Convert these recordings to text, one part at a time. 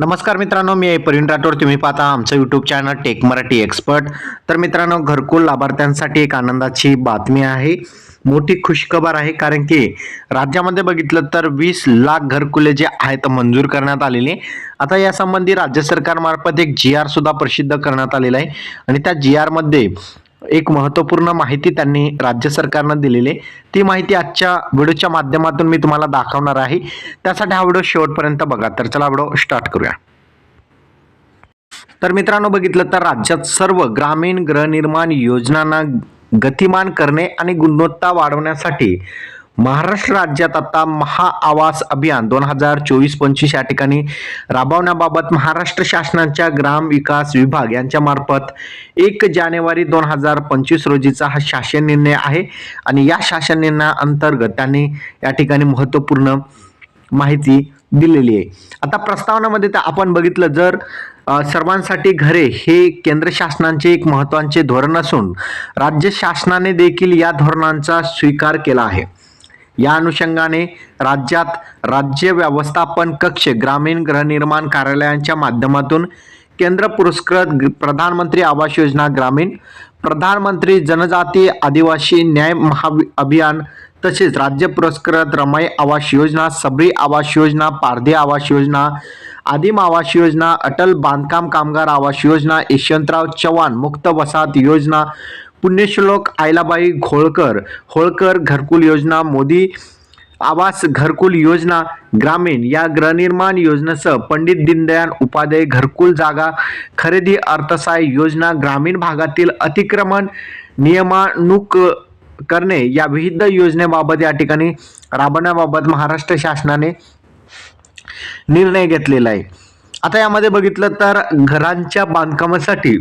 नमस्कार मित्रांनो मी आहे प्रवीण राठोड. तुम्ही पाहता आमचं YouTube channel tech Marathi expert तर मित्रांनो घरकुल लाभार्थ्यांसाठी एक आनंदाची बातमी आहे. मोठी खुशखबर आहे कारण की राज्यामध्ये बघितलं तर वीस लाख घरकुले जे आहेत मंजूर करण्यात आलेले. आता यासंबंधी राज्य सरकारमार्फत एक जी आर सुद्धा प्रसिद्ध करण्यात आलेला आहे. आणि त्या जी आरमध्ये एक महत्त्वपूर्ण माहिती त्यांनी राज्य सरकारनं दिलेली आहे. ती माहिती आजच्या व्हिडिओच्या माध्यमातून मी तुम्हाला दाखवणार आहे. त्यासाठी हा व्हिडिओ शेवटपर्यंत बघा. तर चला व्हिडिओ स्टार्ट करूया. तर मित्रांनो बघितलं तर राज्यात सर्व ग्रामीण गृहनिर्माण योजनांना गतिमान करणे आणि गुणवत्ता वाढवण्यासाठी महाराष्ट्र राज्यात आता महाआवास अभियान दोन हजार चोवीस पंचवीस या ठिकाणी राबवण्याबाबत महाराष्ट्र शासनाच्या ग्राम विकास विभाग यांच्या मार्फत एक जानेवारी दोन हजार पंचवीस रोजीचा हा शासन निर्णय आहे. आणि या शासन निर्णयाअंतर्गत त्यांनी या ठिकाणी महत्त्वपूर्ण माहिती दिलेली आहे. आता प्रस्तावनामध्ये तर आपण बघितलं जर सर्वांसाठी घरे हे केंद्र शासनाचे एक महत्त्वाचे धोरण असून राज्य शासनाने देखील या धोरणांचा स्वीकार केला आहे. या अनुषंगाने राज्यात राज्य व्यवस्थापन कक्ष ग्रामीण गृहनिर्माण कार्यालयांच्या माध्यमातून केंद्र पुरस्कृत प्रधानमंत्री आवास योजना ग्रामीण प्रधानमंत्री जनजाती आदिवासी न्याय महा अभियान तसेच राज्य पुरस्कृत रमाई आवास योजना सबरी आवास योजना पारधी आवास योजना आदिम आवास योजना अटल बांधकाम कामगार आवास योजना यशवंतराव चव्हाण मुक्त वसाहत योजना पुण्यश्लोक आयलाबाई घोळकर होळकर घरकुल योजना मोदी आवास घरकुल योजना ग्रामीण या गृहनिर्माण योजनेसह पंडित दीनदयाळ उपाध्याय घरकुल जागा खरेदी अर्थसहाय्य योजना ग्रामीण भागातील अतिक्रमण नियमानुक करणे या विविध योजनेबाबत या ठिकाणी राबवण्याबाबत महाराष्ट्र शासनाने निर्णय घेतलेला आहे. आता यामध्ये बघितलं तर घरांच्या बांधकामासाठी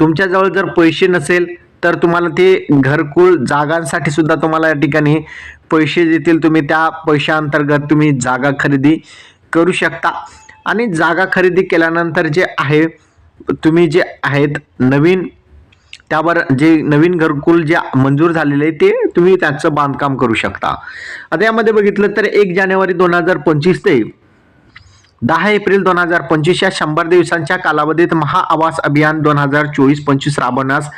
तुमच्याजवळ जर पैसे नसेल तर तुम्हाला ते घरकुल जागांसाठी सुद्धा तुम्हाला या ठिकाणी पैसे देतील. तुम्ही त्या पैशाअंतर्गत तुम्ही जागा खरेदी करू शकता. आणि जागा खरेदी केल्यानंतर जे आहे तुम्ही जे आहेत नवीन त्यावर जे नवीन घरकुल जे मंजूर झालेले आहे ते तुम्ही त्याचं बांधकाम करू शकता. आता यामध्ये बघितलं तर एक जानेवारी दोन हजार पंचवीस ते दहा एप्रिल दोन हजार पंचवीस या शंभर दिवसांच्या कालावधीत महाआवास अभियान दोन हजार चोवीस पंचवीस राबवण्यास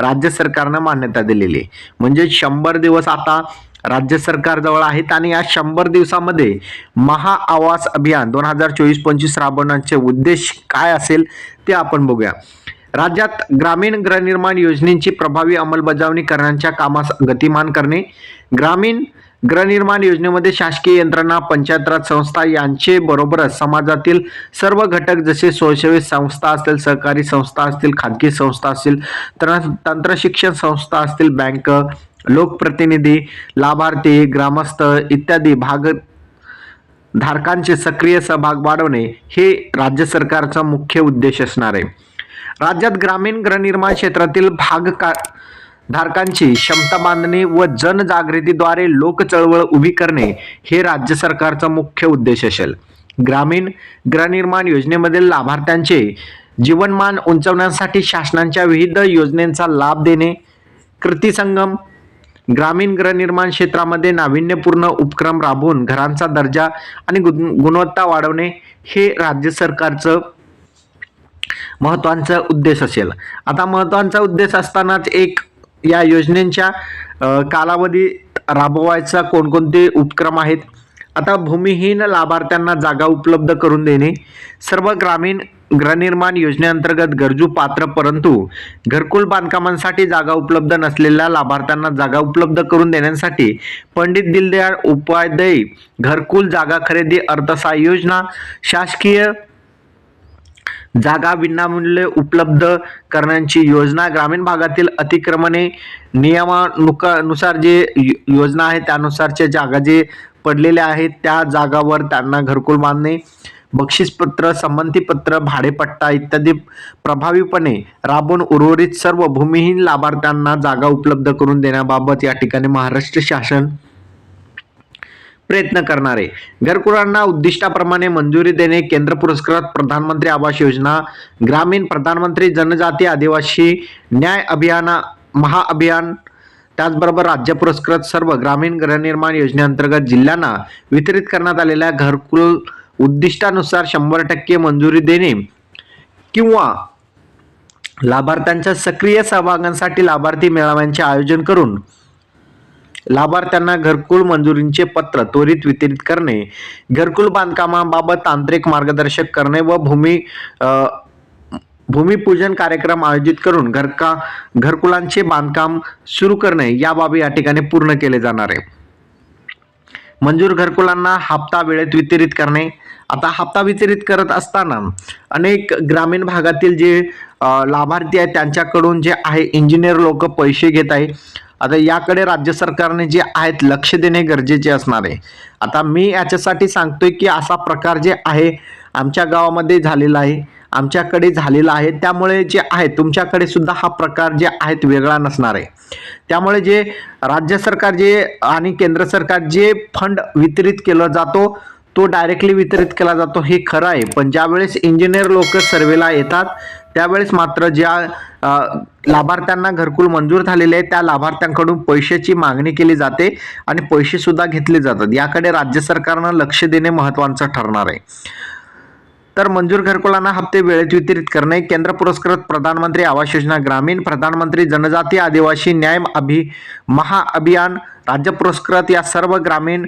राज्य सरकारनं मान्यता दिलेली आहे. म्हणजे शंभर दिवस आता राज्य सरकारजवळ आहेत आणि या शंभर दिवसामध्ये महाआवास अभियान दोन हजार चोवीस पंचवीस राबवण्याचे उद्देश काय असेल ते आपण बघूया. राज्यात ग्रामीण गृहनिर्माण योजनेची प्रभावी अंमलबजावणी करण्याच्या कामास गतिमान करणे ग्रामीण गृहनिर्माण योजनेमध्ये शासकीय यंत्रणा पंचायत राज संस्था यांचे बरोबरच समाजातील सर्व घटक जसे स्वयंसेवी संस्था असतील सहकारी संस्था असतील खाजगी संस्था असतील तंत्रशिक्षण संस्था असतील बँक लोकप्रतिनिधी लाभार्थी ग्रामस्थ इत्यादी भाग धारकांचे सक्रिय सहभाग वाढवणे हे राज्य सरकारचा मुख्य उद्देश असणार आहे. राज्यात ग्रामीण गृहनिर्माण क्षेत्रातील भाग का धारकांची क्षमता बांधणे व जनजागृतीद्वारे लोकचळवळ उभी करणे हे राज्य सरकारचा मुख्य उद्देश असेल. ग्रामीण गृहनिर्माण योजनेमधील लाभार्थ्यांचे जीवनमान उंचवण्यासाठी शासनाच्या विविध योजनेचा लाभ देणे कृती संगम ग्रामीण गृहनिर्माण क्षेत्रामध्ये नाविन्यपूर्ण उपक्रम राबवून घरांचा दर्जा आणि गुण- गुणवत्ता वाढवणे हे राज्य सरकारचं महत्त्वाचा उद्देश असेल. आता महत्त्वाचा उद्देश असतानाच एक या योजनेच्या कालावधीत राबवायचा कोणकोणते उपक्रम आहेत? आता भूमिहीन लाभार्थ्यांना जागा उपलब्ध करून देणे सर्व ग्रामीण गृहनिर्माण योजनेअंतर्गत गरजू पात्र परंतु घरकुल बांधकामांसाठी जागा उपलब्ध नसलेल्या लाभार्थ्यांना जागा उपलब्ध करून देण्यासाठी पंडित दिलदयाळ उपाध्याय घरकुल जागा खरेदी अर्थसहाय्य योजना शासकीय जागा विनामूल्य उपलब्ध करण्याची योजना ग्रामीण भागातील अतिक्रमणे नियमानुसार जे यो- योजना आहे त्यानुसारच्या जागा जे पडलेल्या आहेत त्या जागावर त्यांना घरकुल बांधणे बक्षीसपत्र संमतीपत्र भाडेपट्टा इत्यादी प्रभावीपणे राबवून उर्वरित सर्व भूमिहीन लाभार्थ्यांना जागा उपलब्ध करून देण्याबाबत या ठिकाणी महाराष्ट्र शासन प्रयत्न करणारे. घरकुलांना उद्दिष्टाप्रमाणे मंजुरी देणे केंद्र पुरस्कृत प्रधानमंत्री आवास योजना ग्रामीण प्रधानमंत्री जनजाती आदिवासी न्याय अभियाना महाअभियान त्याचबरोबर राज्य पुरस्कृत सर्व ग्रामीण गृहनिर्माण योजनेअंतर्गत जिल्ह्यांना वितरित करण्यात आलेल्या घरकुल उद्दिष्टानुसार शंभर टक्के मंजुरी देणे किंवा लाभार्थ्यांच्या सक्रिय सहभागांसाठी लाभार्थी मेळाव्यांचे आयोजन करून लाभार्थ्यांना घरकुल मंजुरींचे पत्र त्वरित वितरित करणे घरकुल बांधकामाबाबत तांत्रिक मार्गदर्शक करणे व भूमी भूमिपूजन कार्यक्रम आयोजित करून घरका घरकुलांचे बांधकाम सुरू करणे या बाबी या ठिकाणी पूर्ण केले जाणार आहे. मंजूर घरकुलांना हप्ता वेळेत वितरित करणे. आता हप्ता वितरित करत असताना अनेक ग्रामीण भागातील जे लाभार्थी आहेत त्यांच्याकडून जे आहे इंजिनियर लोक पैसे घेत आहे आता याकडे राज्य सरकारने जे आहेत लक्ष देणे गरजेचे असणार आहे. आता मी याच्यासाठी सांगतोय की असा प्रकार जे आहे आमच्या गावामध्ये झालेला आहे आमच्याकडे झालेला आहे. त्यामुळे जे आहे तुमच्याकडे सुद्धा हा प्रकार जे आहेत वेगळा नसणार आहे. त्यामुळे जे राज्य सरकार जे आणि केंद्र सरकार जे फंड वितरित केला जातो तो डायरेक्टली वितरित केला जातो हे खरं आहे. पण ज्यावेळेस इंजिनियर लोक सर्वेला येतात त्यावेळेस मात्र ज्या लाभार्थ्यांना घरकुल मंजूर झालेले आहे त्या लाभार्थ्यांकडून पैशाची मागणी केली जाते आणि पैसे सुद्धा घेतले जातात. याकडे राज्य सरकारनं लक्ष देणे महत्त्वाचं ठरणार आहे. तर मंजूर घरकुलांना हप्ते वेळेत वितरित करणे केंद्र पुरस्कृत प्रधानमंत्री आवास योजना ग्रामीण प्रधानमंत्री जनजाती आदिवासी न्याय अभि महाअभियान राज्य पुरस्कृत या सर्व ग्रामीण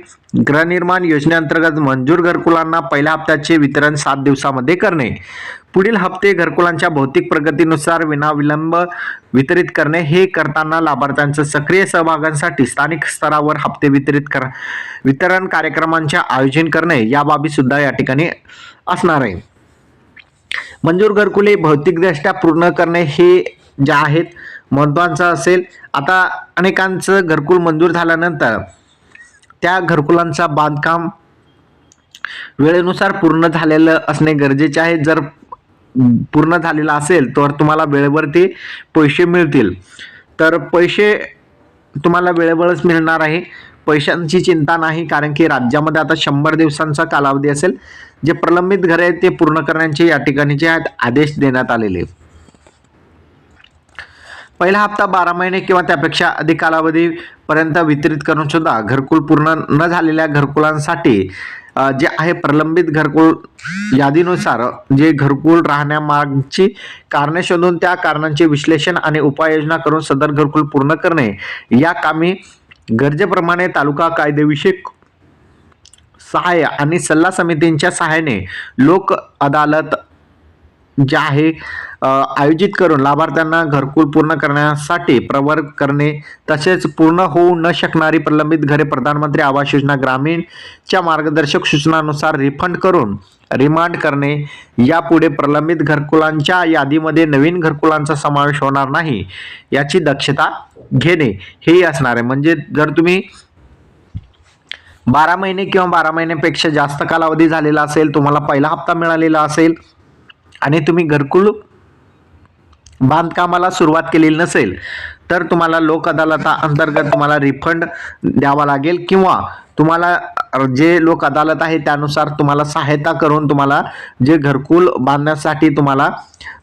गृहनिर्माण योजनेअंतर्गत मंजूर घरकुलांना पहिल्या हप्त्याचे वितरण सात दिवसामध्ये करणे. पुढील हप्ते घरकुलांच्या भौतिक प्रगतीनुसार विनाविलंब वितरित करणे. हे करताना लाभार्थ्यांच्या सक्रिय सहभागांसाठी स्थानिक स्तरावर हप्ते वितरित कर वितरण कार्यक्रमांचे आयोजन करणे या बाबी सुद्धा या ठिकाणी असणार आहे. मंजूर घरकुले भौतिकदृष्ट्या पूर्ण करणे हे जे आहेत महत्त्वाचं असेल. आता अनेकांचं घरकुल मंजूर झाल्यानंतर त्या घरकुलांचा बांधकाम वेळेनुसार पूर्ण झालेलं असणे गरजेचे आहे. जर पूर्ण झालेला असेल तर तुम्हाला वेळेवरती पैसे मिळतील. तर पैसे तुम्हाला वेळेवरच मिळणार आहे. पैशांची चिंता नाही कारण की राज्यामध्ये आता शंभर दिवसांचा कालावधी असेल. जे प्रलंबित घरे आहेत ते पूर्ण करण्याचे या ठिकाणी जे आहेत आदेश देण्यात आलेले. पहिला हप्ता बारा महिने किंवा त्यापेक्षा अधिक कालावधीपर्यंत वितरित करून सुद्धा घरकुल पूर्ण न झालेल्या घरकुलांसाठी जे आहे प्रलंबित घरकुल यादीनुसार जे घरकुल राहण्यामागची कारणे शोधून त्या कारणांचे विश्लेषण आणि उपाययोजना करून सदर घरकुल पूर्ण करणे या कामी गरजेप्रमाणे तालुका कायदेविषयक सहाय्य आणि सल्ला समितींच्या सहाय्याने लोक अदालत जे आहे आयोजित करून लाभार्थ्यांना घरकुल पूर्ण करण्यासाठी प्रवर्ग करणे तसेच पूर्ण होऊ न शकणारी प्रलंबित घरे प्रधानमंत्री आवास योजना ग्रामीणच्या मार्गदर्शक सूचनानुसार रिफंड करून रिमांड करणे. यापुढे प्रलंबित घरकुलांच्या यादीमध्ये नवीन घरकुलांचा समावेश होणार नाही याची दक्षता घेणे. हेही असणार आहे. म्हणजे जर तुम्ही बारा महिने किंवा बारा महिन्यापेक्षा जास्त कालावधी झालेला असेल तुम्हाला पहिला हप्ता मिळालेला असेल आणि तुम्ही घरकुल बांधकामाला सुरुवात केलेली नसेल तर तुम्हाला लोक अदालता अंतर्गत तुम्हाला रिफंड द्यावा लागेल किंवा तुम्हाला जे लोक अदालत आहे त्यानुसार तुम्हाला सहायता करून तुम्हाला जे घरकुल बांधण्यासाठी तुम्हाला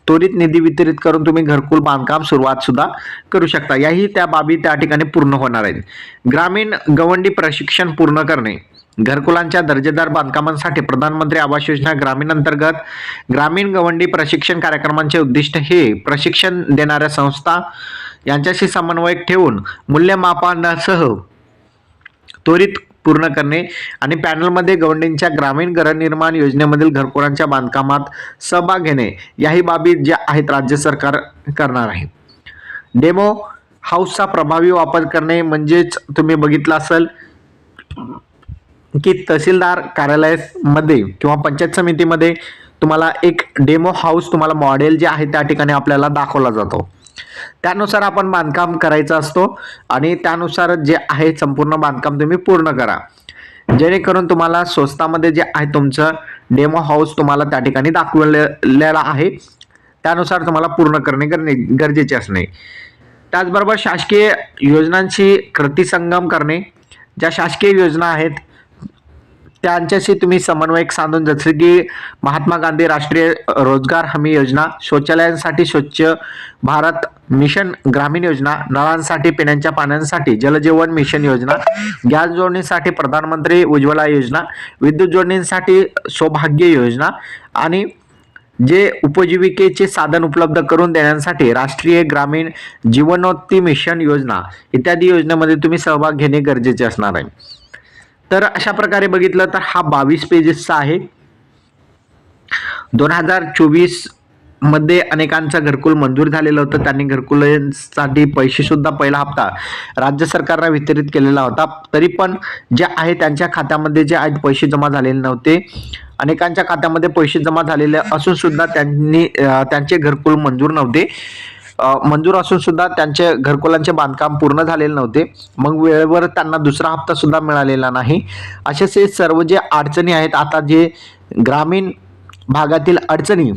त्वरित निधी वितरित करून तुम्ही घरकुल बांधकाम सुरुवात सुद्धा करू शकता. याही त्या बाबी त्या ठिकाणी पूर्ण होणार आहेत. ग्रामीण गवंडी प्रशिक्षण पूर्ण करणे. घरकुलांच्या दर्जेदार बांधकामांसाठी प्रधानमंत्री आवास योजना ग्रामीण अंतर्गत ग्रामीण गवंडी प्रशिक्षण कार्यक्रमांचे उद्दिष्ट हे प्रशिक्षण देणाऱ्या संस्था यांच्याशी समन्वय ठेवून मूल्यमापनासह त्वरित पूर्ण करणे आणि पॅनलमध्ये गवंडींच्या ग्रामीण गृहनिर्माण योजनेमधील घरकुलांच्या बांधकामात सहभाग घेणे याही बाबी ज्या आहेत राज्य सरकार करणार आहे. डेमो हाऊसचा प्रभावी वापर करणे म्हणजेच तुम्ही बघितलं असेल की तहसीलदार कार्यालयामध्ये किंवा पंचायत समितीमध्ये तुम्हाला एक डेमो हाऊस तुम्हाला मॉडेल जे आहे त्या ठिकाणी आपल्याला दाखवला जातो. त्यानुसार आपण बांधकाम करायचं असतो आणि त्यानुसार जे आहे संपूर्ण बांधकाम तुम्ही पूर्ण करा. जेणेकरून तुम्हाला स्वस्तामध्ये जे आहे तुमचं डेमो हाऊस तुम्हाला त्या ठिकाणी दाखवलेलं आहे. त्यानुसार तुम्हाला पूर्ण करणे गरजे गरजेचे असणे. त्याचबरोबर शासकीय योजनांशी कृती संगम करणे. ज्या शासकीय योजना आहेत त्यांच्याशी तुम्ही समन्वयक साधून जसे की महात्मा गांधी राष्ट्रीय रोजगार हमी योजना शौचालयांसाठी स्वच्छ भारत मिशन ग्रामीण योजना नळांसाठी पिण्याच्या पाण्यांसाठी जलजीवन मिशन योजना गॅस जोडणीसाठी प्रधानमंत्री उज्ज्वला योजना विद्युत जोडणीसाठी सौभाग्य योजना आणि जे उपजीविकेचे साधन उपलब्ध करून देण्यासाठी राष्ट्रीय ग्रामीण जीवनोत्ती मिशन योजना इत्यादी योजनेमध्ये तुम्ही सहभाग घेणे गरजेचे असणार आहे. तर अशा प्रकारे बघितलं तर हा बावीस पेजेसचा आहे. दोन हजार चोवीसमध्ये अनेकांचं घरकुल मंजूर झालेलं होतं. त्यांनी घरकुलांसाठी पैसे सुद्धा पहिला हप्ता राज्य सरकारला वितरित केलेला होता. तरी पण जे आहे त्यांच्या खात्यामध्ये जे आहेत पैसे जमा झालेले नव्हते. अनेकांच्या खात्यामध्ये पैसे जमा झालेले असून सुद्धा त्यांनी त्यांचे घरकुल मंजूर नव्हते. मंजूर असून सुद्धा त्यांचे घरकुलांचे बांधकाम पूर्ण झालेले नव्हते. मग वेळेवर त्यांना दुसरा हप्ता सुद्धा मिळालेला नाही. असे सर्व जे अडचणी आहेत आता जे ग्रामीण भागातील अडचणी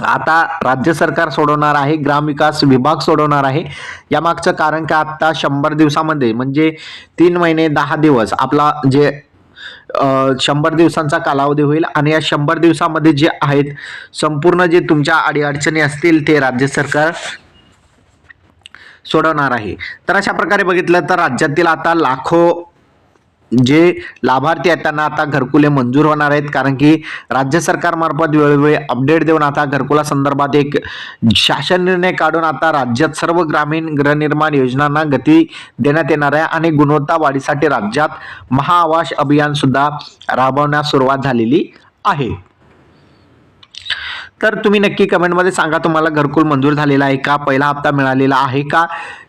आता राज्य सरकार सोडवणार आहे ग्रामविकास विभाग सोडवणार आहे. यामागचं कारण का आता शंभर दिवसामध्ये म्हणजे तीन महिने दहा दिवस आपला जे शंभर दिवसांचा कालावधी होईल आणि या शंभर दिवसामध्ये जे आहेत संपूर्ण जे तुमच्या अडीअडचणी असतील ते राज्य सरकार सोडवणार आहे. तर अशा प्रकारे बघितलं तर राज्यातील आता लाखो जे लाभार्थी आहेत त्यांना आता घरकुले मंजूर होणार आहेत. कारण की राज्य सरकारमार्फत वेळोवेळी अपडेट देऊन आता घरकुला संदर्भात एक शासन निर्णय काढून आता राज्यात सर्व ग्रामीण गृहनिर्माण योजनांना गती देण्यात येणार आहे आणि गुणवत्ता वाढीसाठी राज्यात महाआवास अभियान सुद्धा राबवण्यास सुरुवात झालेली आहे. तर तुम्ही नक्की कमेंटमध्ये सांगा तुम्हाला घरकुल मंजूर झालेला आहे का? पहिला हप्ता मिळालेला आहे का?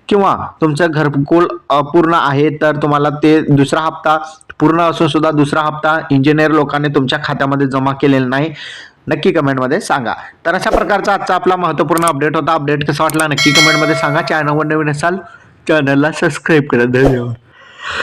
किंवा तुमचं घरकुल अपूर्ण आहे तर तुम्हाला ते दुसरा हप्ता पूर्ण असून सुद्धा दुसरा हप्ता इंजिनियर लोकांनी तुमच्या खात्यामध्ये जमा केलेला नाही. नक्की कमेंटमध्ये सांगा. तर अशा प्रकारचा आजचा आपला महत्त्वपूर्ण अपडेट होता. अपडेट कसा वाटला नक्की कमेंटमध्ये सांगा. चॅनलवर नवीन असाल चॅनलला सबस्क्राईब करा. धन्यवाद.